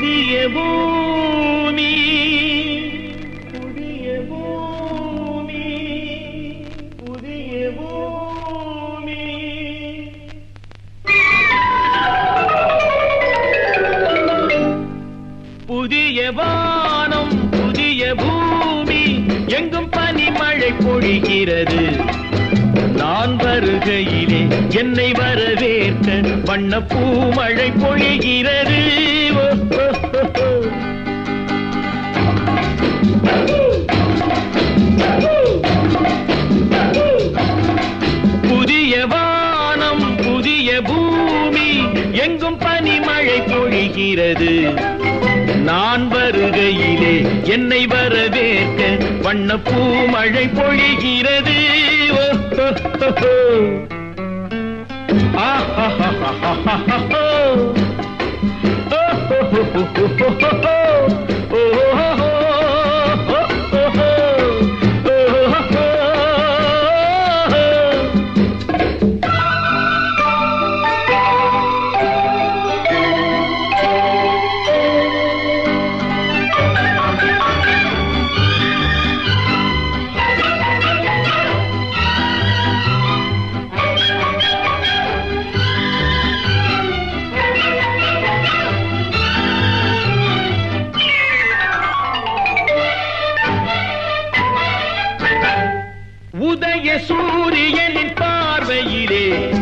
புதிய பூமி. புதிய பூமி. புதிய பூமி. புதிய வானம் புதிய பூமி. எங்கும் பனிமழை பொழிகிறது. நான் வருகையிலே என்னை வரவேற்க வண்ண பூமழை பொழிகிறது. வருகிறது நான் வருகையிலே என்னை வரவேற்க வண்ணப்பூ மழை பொழிகிறது. ஓ, சூரியனின் பார்வையிலே.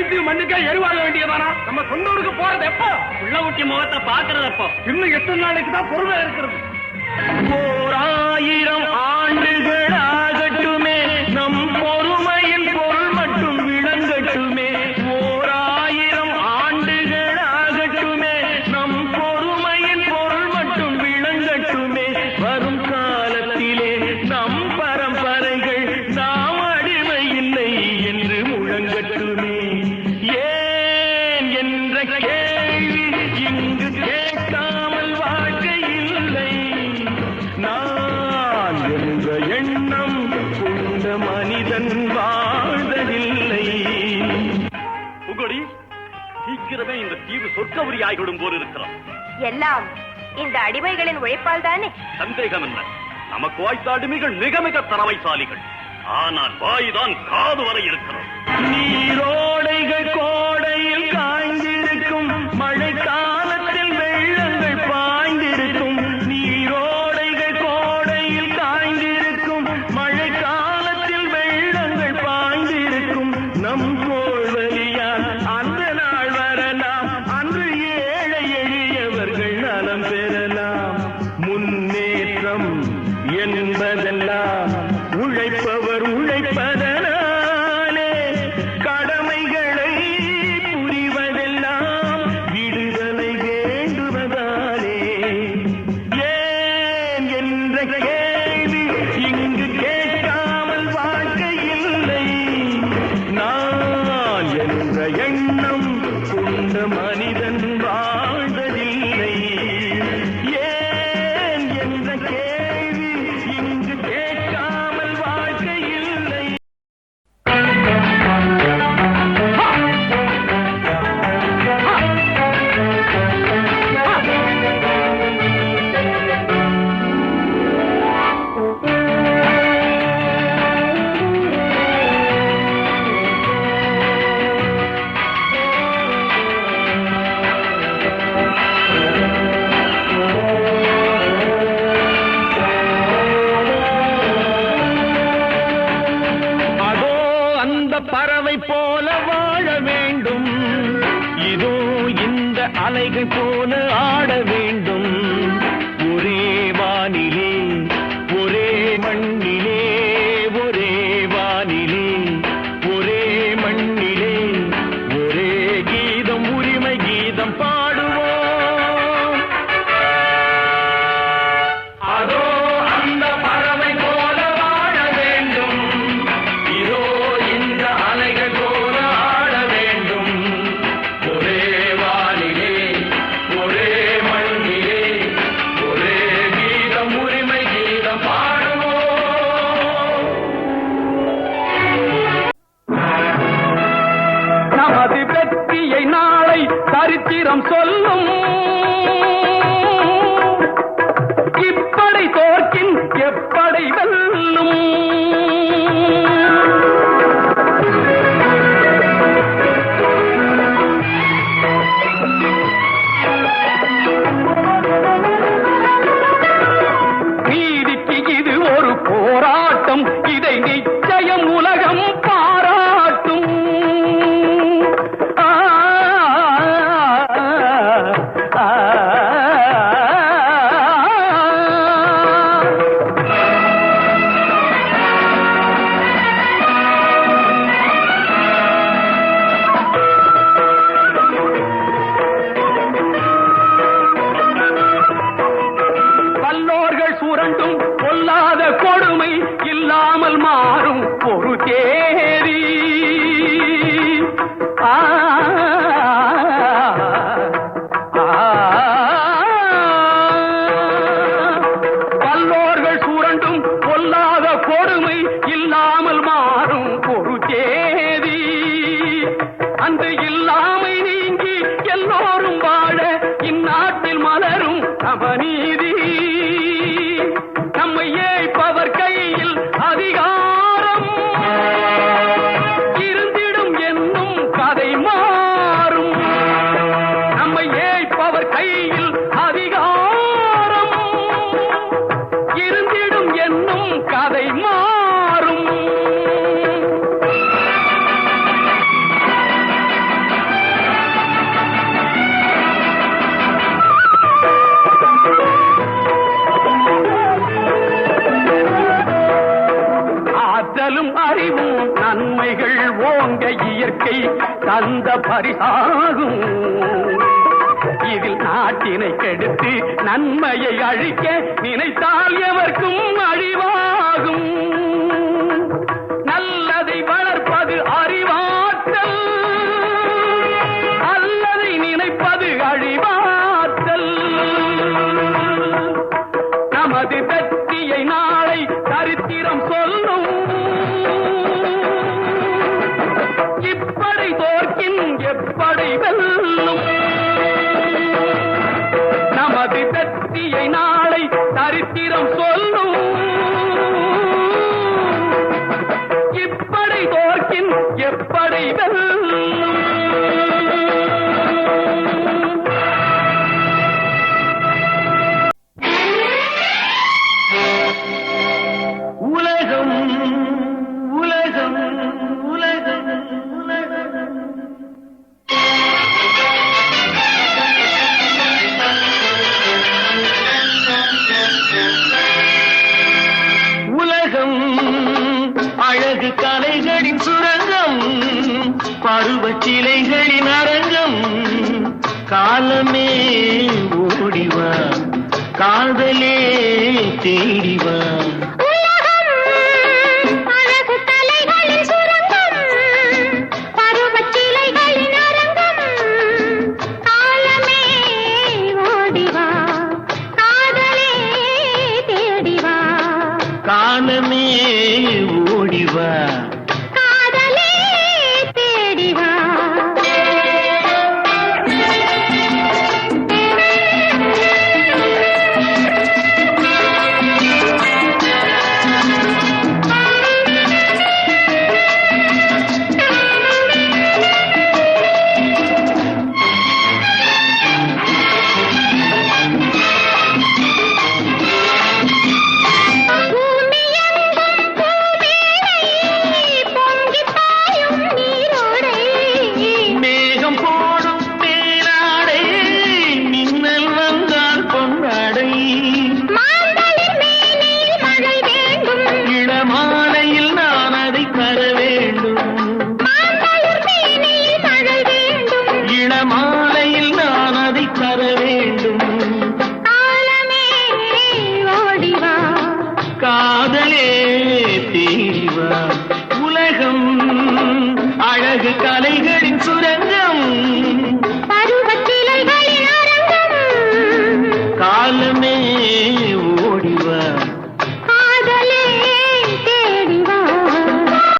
கன்னித்தீவு மண்ணுக்கே எருவாக வேண்டியதானா? நம்ம சொந்த ஊருக்கு போறது எப்போ? உள்ள ஊட்டி முகத்தை பாக்குறது எப்போ? இன்னும் எத்தனை நாளைக்கு தான் பொறுமை இருக்கிறது. ஓர் ஆயிரம் ஆண்டுகள் சொர்க்கபுரி ஆகிவிடும் போல் இருக்கிறோம் எல்லாம் இந்த அடிமைகளின் உழைப்பால் தானே? சந்தேகம் என்ன? நமக்கு வாய்த்த அடிமைகள் மிக மிக திறமைசாலிகள் ஆனால் வாய்தான் காது வரை இருக்கிறோம். நீரோடைகள் பறவை போல வாழ வேண்டும். இதோ இந்த அலைகள் போல ஆட வேண்டும். என்பதை சரித்திரம் சொல்லும். இப்படை தோற்கின் எப்படை வெல்லும். நீதிக்கு இது ஒரு போராட்டம். இதை நிச்சயம் உலகம் உலகில் நாமை நீங்கி எல்லோரும் வாழ இந்நாட்டில் மலரும் சமநீதி வாழ்க்கை தந்த பரிசாகும் இதில் நாட்டினை கெடுத்து நன்மையை அழிக்க நினைத்தால் எவர்க்கும் அழிவாகும். எப்படி வெல்ல ஓடிவா. காதலே தேடிவா. வேண்டும். ஓடிவா. காதலே தீவா உலகம் அழகு கலைகள்